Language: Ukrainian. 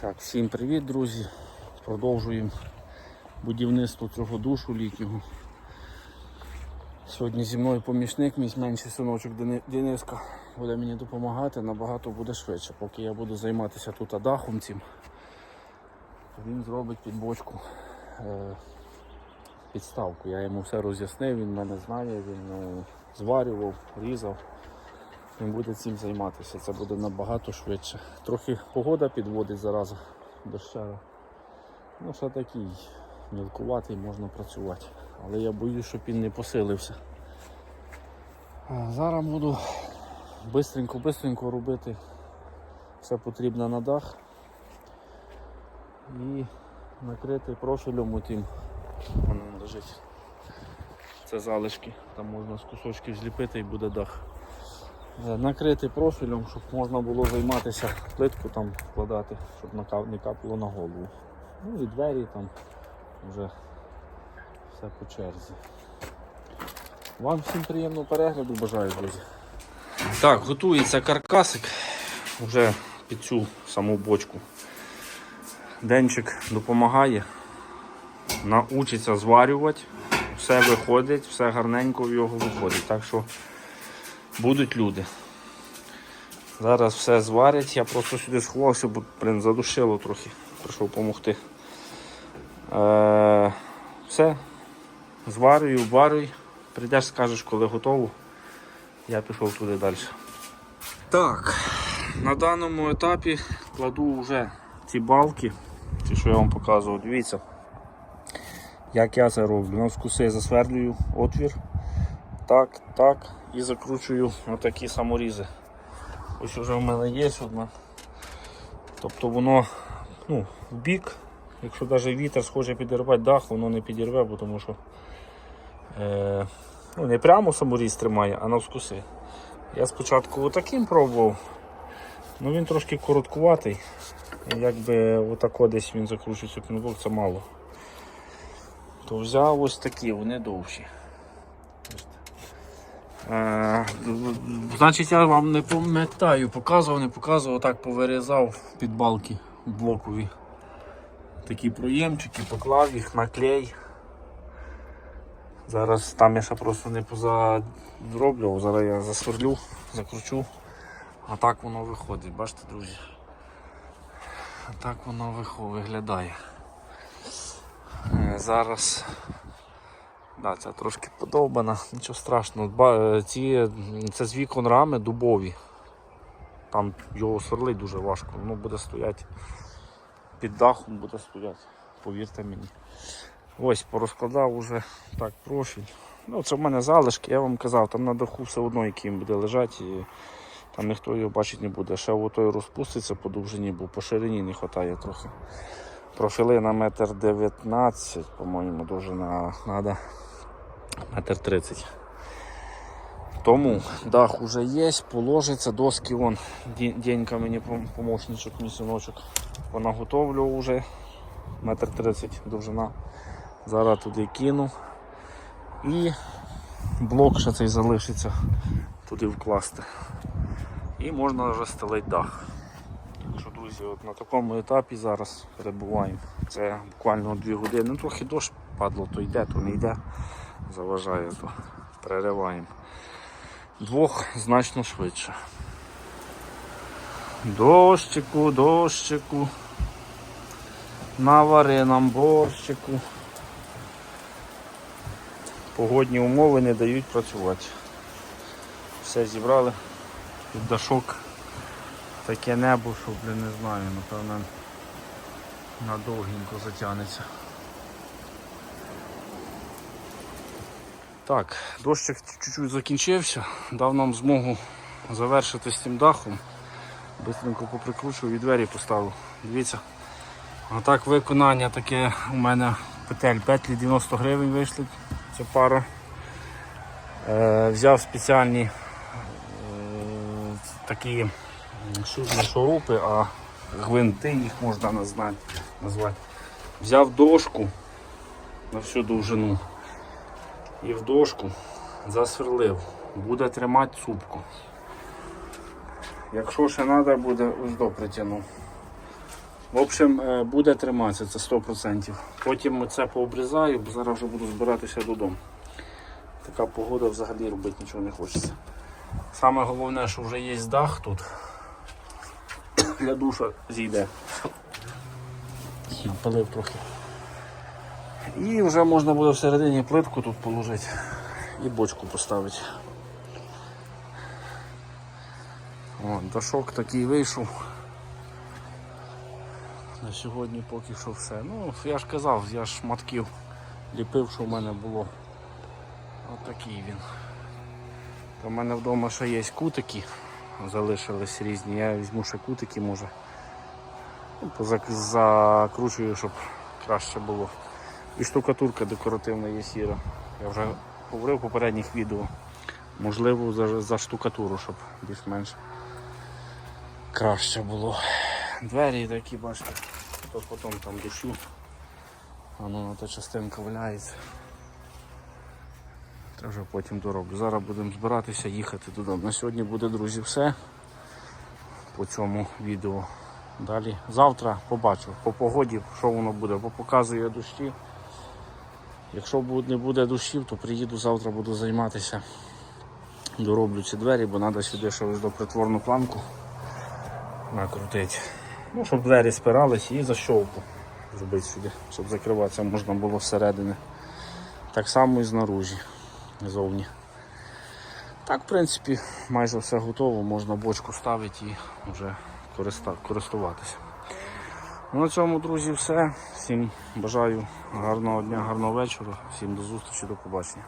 Так, всім привіт, друзі. Продовжуємо будівництво цього душу літнього. Сьогодні зі мною помічник, мій менший синочок Дениска буде мені допомагати, набагато буде швидше. Поки я буду займатися тут дахом цим, він зробить під бочку е, підставку. Я йому все роз'яснив, він мене знає, він ну, зварював, різав. Він буде цим займатися, це буде набагато швидше. Трохи погода підводить зараз дощара. Ну, ще такий мілкуватий, можна працювати. Але я боюсь, щоб він не посилився. Зараз буду бистренько-бистренько робити все потрібно на дах і накрити профілем отим. Воно лежить. Це залишки, там можна з кусочків зліпити і буде дах. Е, накрити профілем, щоб можна було займатися плитку там вкладати, щоб не капало на голову. Ну і двері там вже все по черзі. Вам всім приємного перегляду бажаю, друзі. Так, готується каркасик вже під цю саму бочку. Денчик допомагає, научиться зварювати, все виходить, все гарненько в його виходить. Так що будуть люди. Зараз все зварять, я просто сюди сховався, бо блин, задушило трохи, прийшов допомогти. Е, все, зварюю, варюй. Прийдеш, скажеш, коли готово. Я пішов туди далі. Так, на даному етапі кладу вже ці балки, ті, що я вам показував, дивіться, як я це роблю. На вкуси засвердлюю отвір. Так, так. І закручую отакі саморізи. Ось вже в мене є одна. Тобто воно ну, в бік, якщо навіть вітер схоче підірвати дах, воно не підірве, бо тому що е, ну, не прямо саморіз тримає, а навскуси. Я спочатку отаким пробував, ну він трошки короткуватий. Якби отако десь він закручується пінбок, це мало. То взяв ось такі, вони довші. Е, значить, я вам не пам'ятаю, показував, не показував, так повирізав під балки блокові. Такі проємчики, поклав їх на клей. Зараз там я ще просто не позроблював, зараз я засверлю, закручу. А так воно виходить, бачите, друзі? А так воно виглядає. Е, Зараз Да, це трошки подовбана, нічого страшного. Е, Ці, це з вікон рами дубові. Там його сверлить дуже важко, воно буде стояти під дахом буде стояти, повірте мені. Ось порозкладав уже так профіль. Ну, це в мене залишки, я вам казав, там на даху все одно, який буде лежати, і там ніхто його бачити не буде. Ще отой розпуститься по довжині, бо по ширині не вистачає трохи. Профіли на метр 19, по-моєму, довжина треба метр 30. Тому дах уже є, положиться, доски вон, Денька мені помощничок, мій синочок, понаготовлював вже метр 30 довжина. Зараз туди кину. І блок ще цей залишиться туди вкласти. І можна вже стелити дах. Так друзі, от на такому етапі зараз перебуваємо. Це буквально 2 години. Ну, трохи дощ падло, то йде, то не йде. Заважає, то перериваємо. Двох значно швидше. Дощику, дощику. Навари нам борщику. Погодні умови не дають працювати. Все зібрали під дашок. Таке небо, що, блін, не знаю, напевно, надовгенько затягнеться. Так, дощик чуть-чуть закінчився, дав нам змогу завершити з цим дахом. Бистренько поприкручував і двері поставив. Дивіться. А так виконання таке у мене петель. Петлі 90 гривень вийшли. Це пара. Е, взяв спеціальні е, такі не шурупи, а гвинти їх можна назвати. Взяв дошку на всю довжину і в дошку засверлив. Буде тримати цупку. Якщо ще треба буде, ось до притягнув. В общем, е, буде триматися, це 100%. Потім це пообрізаю, бо зараз вже буду збиратися додому. Така погода взагалі робити нічого не хочеться. Саме головне, що вже є дах тут. Для душа зійде. Напалив трохи. І вже можна буде всередині плитку тут положити і бочку поставити. О, дашок такий вийшов. На сьогодні поки що все. Ну, я ж казав, я ж матків ліпив, що в мене було. Отакий він. В мене вдома ще є кутики, залишились різні. Я візьму ще кутики, може. Ну, Закручую, щоб краще було. І штукатурка декоративна є сіра. Я вже говорив в попередніх відео. Можливо, за, за штукатуру, щоб більш-менш краще було. Двері такі, бачите, то потім там душу. Воно та частинка валяється. Це вже потім дороблю. Зараз будемо збиратися, їхати додому. На сьогодні буде, друзі, все по цьому відео. Далі завтра побачу по погоді, що воно буде, бо показує дощі. Якщо не буде дощів, то приїду завтра, буду займатися. Дороблю ці двері, бо треба сюди ще до притворну планку накрутити. Ну, щоб двері спирались і защолку зробити сюди, щоб закриватися можна було всередині. Так само і знаружі, зовні. Так, в принципі, майже все готово, можна бочку ставити і вже користуватися. Ну, на цьому, друзі, все. Всім бажаю гарного дня, гарного вечора. Всім до зустрічі, до побачення.